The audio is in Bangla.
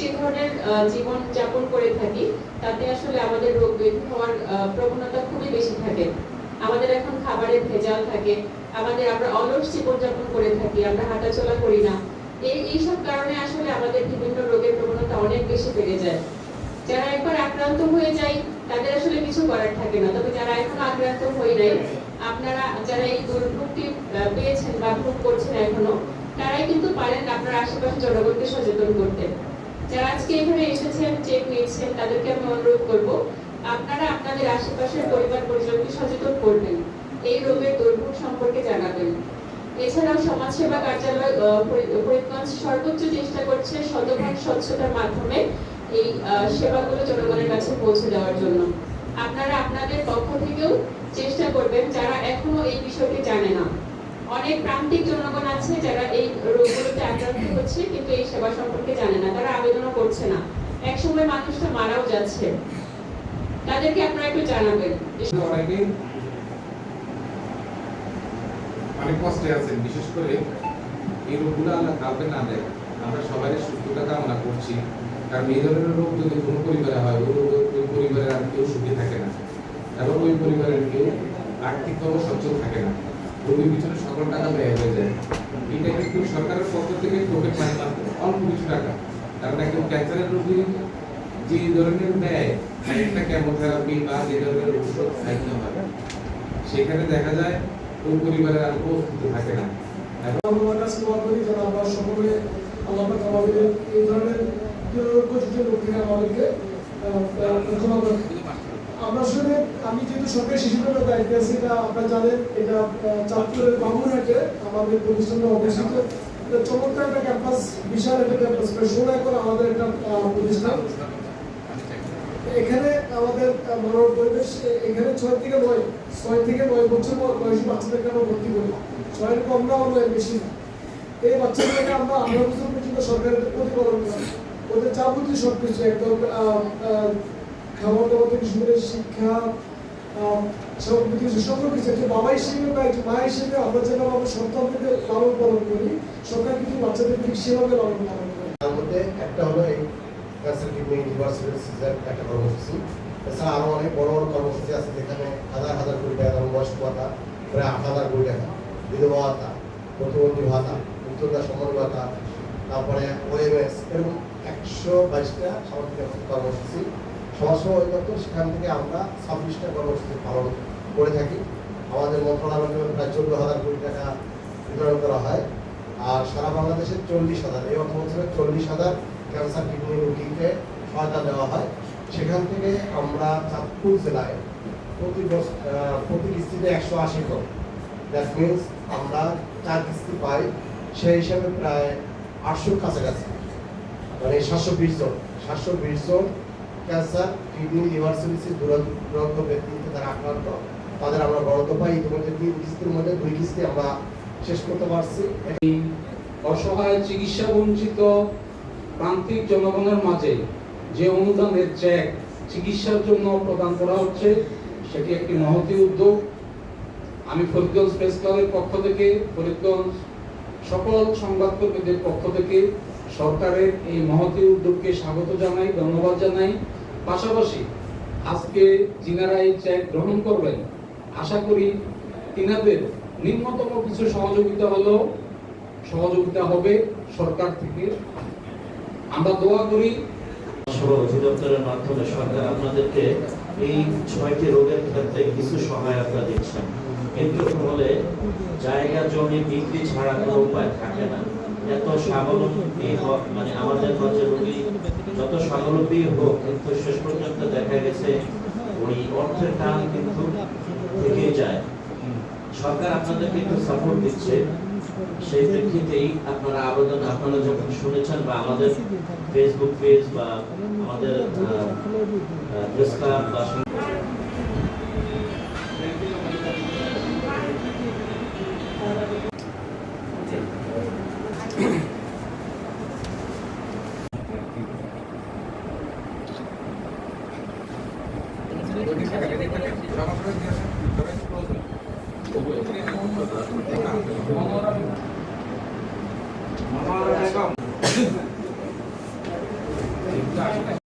যে ধরনের জীবন যাপন করে থাকি, তাতে আসলে আমাদের রোগ ব্যাধি হওয়ার প্রবণতা খুবই বেশি থাকে। আমাদের এখন খাবারের ভেজাল থাকে, আমাদের আমরা অলস জীবন যাপন করে থাকি, আমরা হাঁটাচলা করি না। এই, এইসব কারণে আসলে আমাদের বিভিন্ন রোগের প্রবণতা অনেক বেশি বেড়ে যায়। যারা একবার আক্রান্ত হয়ে যায়, তাদের আসলে কিছু করার থাকে না। তবে যারা এখনও আক্রান্ত হয়ে নাই, আপনারা যারা এই দুর্ভোগটি পেয়েছেন বা ভোগ করছেন এখনও, তারাই কিন্তু পারেন আপনার আশেপাশে জনগণকে সচেতন করতে। যারা আজকে এখানে এসেছেন চেক নিয়েছেন তাদেরকে আমি অনুরোধ করব, আপনারা আপনাদের আশেপাশের পরিবার পরিজনকে সচেতন করবেন, এই রোগের দুর্ভোগ সম্পর্কে জানাবেন। এছাড়াও সমাজসেবা কার্যালয় ফরিদগঞ্জ সর্বোচ্চ চেষ্টা করছে শতভাগ স্বচ্ছতার মাধ্যমে এই সেবাগুলো জনগণের কাছে পৌঁছে দেওয়ার জন্য। আপনারা আপনাদের পক্ষ থেকেও চেষ্টা করবেন, যারা এখনও এই বিষয়টি জানে না। অনেক প্রান্তিক জনগণ আছে যারা এই রোগগুলোতে আক্রান্ত হচ্ছে, কিন্তু এই সেবা সম্পর্কে জানে না। তারা আবেদনও করছে না। একসময় মানুষটা মারাও যাচ্ছে। তাদেরকে আপনারা একটু জানাবেন। অনেক কষ্টে আছেন, বিশেষ করে এই রোগগুলো আল্লাহ কাউকে না দেয়। আমরা সবাই সুস্থতা কামনা করছি। কারণ এই ধরনের রোগ যদি কোনো পরিবারে হয়, ওই রোগ ওই পরিবারের আর কেউ সুখী থাকে না। এবং ওই পরিবারের কেউ আর্থিকভাবে সচ্ছল থাকে না। রোগীর পিছনে সকল টাকা ব্যয় হয়ে যায়। এটা কিন্তু সরকারের পক্ষ থেকে পকেট মানি অল্প কিছু টাকা। কারণ একজন ক্যান্সারের রোগী যে ধরনের ব্যয় একটা কেমোথেরাপি বা যে ধরনের ওষুধ খাইতে হয়, সেখানে দেখা যায় ওই পরিবারের আর উপস্থিতি থাকে না। এবং আমরা সকলে, আল্লাহ এই ধরনের দুরোগ্যযুক্ত রোগ আমাদেরকে। আমরা আসলে আমি যেহেতু সরকারি শিশু বিভাগের দায়িত্বে আছি এটা আপনারা জানেন এটা চাঁদপুরের বাবুরহাটে আমাদের প্রতিষ্ঠানে অবস্থিত। চমৎকার একটা ক্যাম্পাস বিশাল একটা ক্যাম্পাস প্রায় ষোলো আমাদের একটা প্রতিষ্ঠান। এখানে আমাদের আহ, মনোরম পরিবেশ এখানে ছয় থেকে নয় ছয় থেকে নয় বছর বয়- বয়সী বাচ্চাদেরকে আমরা ভর্তি করি। ছয়ের কম না হলো বেশি না। এই বাচ্চাদেরকে আমরা আঠারো বছর পর্যন্ত সরকারের প্রতিপালন করি। ওদের যাবতীয় সব কিছু একদম খাবার দাবার থেকে শুরু করে শিক্ষা সব কিছু সকল কিছু একজন বাবা হিসেবে বা একজন মা হিসেবে আমরা যেভাবে আমাদের সন্তানদেরকে লালন পালন করি, সরকার কিন্তু বাচ্চাদের ঠিক সেভাবে লালন পালন করে। তার মধ্যে একটা হলো এই ক্যান্সার কিডনি ইউনিভার্সিটি সিজার একটা কর্মসূচি। এছাড়া আরও অনেক বড় বড় কর্মসূচি আছে যেখানে হাজার হাজার কোটি টাকা যেমন বয়স্ক ভাতা, প্রায় আট হাজার কোটি টাকা। বিধবা ভাতা, প্রতিবন্ধী ভাতা উত্তরদার সময় ভাতা, তারপরে ওএমএস এরকম একশো বাইশটা সামাজিক কর্মসূচি। অধিদপ্তর সেখান থেকে আমরা ছাব্বিশটা কর্মসূচি পালন করে থাকি। আমাদের মন্ত্রণালয় প্রায় চোদ্দ হাজার কোটি টাকা বিতরণ করা হয়। আর সারা বাংলাদেশে চল্লিশ হাজার, এই অর্থ বছরে চল্লিশ হাজার ক্যান্সার কিডনি রোগীকে সহায়তা দেওয়া হয়। সেখান থেকে আমরা চাঁদপুর জেলায় প্রতি প্রতি কিস্তিতে একশো আশি জন দ্যাট মিনস আমরা চার কিস্তি পাই, সেই হিসাবে প্রায় আটশোর কাছাকাছি। মানে সাতশো বিশ জন, সাতশো বিশ জন ক্যান্সার, কিডনি, লিভার সিরিসিস দুরন্ত ব্যক্তিতে তারা আক্রান্ত। তাদের আমরা বরাদ্দ পাই ইতিমধ্যে তিন কিস্তির মধ্যে দুই কিস্তি আমরা শেষ করতে পারছি। অসহায় চিকিৎসা বঞ্চিত প্রান্তিক জনগণের মাঝে যে অনুদানের চেক চিকিৎসার জন্য প্রদান করা হচ্ছে, সেটি একটি মহতি উদ্যোগ। আমি ফরিদগঞ্জ প্রেস ক্লাবের পক্ষ থেকে, ফরিদগঞ্জ সকল সংবাদকর্মীদের পক্ষ থেকে সরকারের এই মহতি উদ্যোগকে স্বাগত জানাই, ধন্যবাদ জানাই। পাশাপাশি আজকে যিনারা এই চেক গ্রহণ করবেন, আশা করি তিনাদের নিম্নতম কিছু সহযোগিতা হলেও সহযোগিতা হবে সরকার থেকে। আমরা দোয়া করি অধিদপ্তরের মাধ্যমে সরকার আপনাদেরকে এই ছয়টি রোগের ক্ষেত্রে কিছু সহায়তা দিচ্ছেন। কিন্তু হলে জায়গা জমি বিক্রি ছাড়া কোনো উপায় থাকে না। এত স্বাবলম্বী হোক মানে আমাদের মাঝে রোগী যত স্বাবলম্বী হোক, কিন্তু শেষ পর্যন্ত দেখা গেছে ওই অর্থের টান কিন্তু থেকেই যায়। সরকার আপনাদেরকে একটু সাপোর্ট দিচ্ছে। সেই প্রেক্ষিতেই আপনারা আবেদন আপনারা যখন শুনেছেন বা আমাদের ফেসবুক পেজ বা আমাদের বা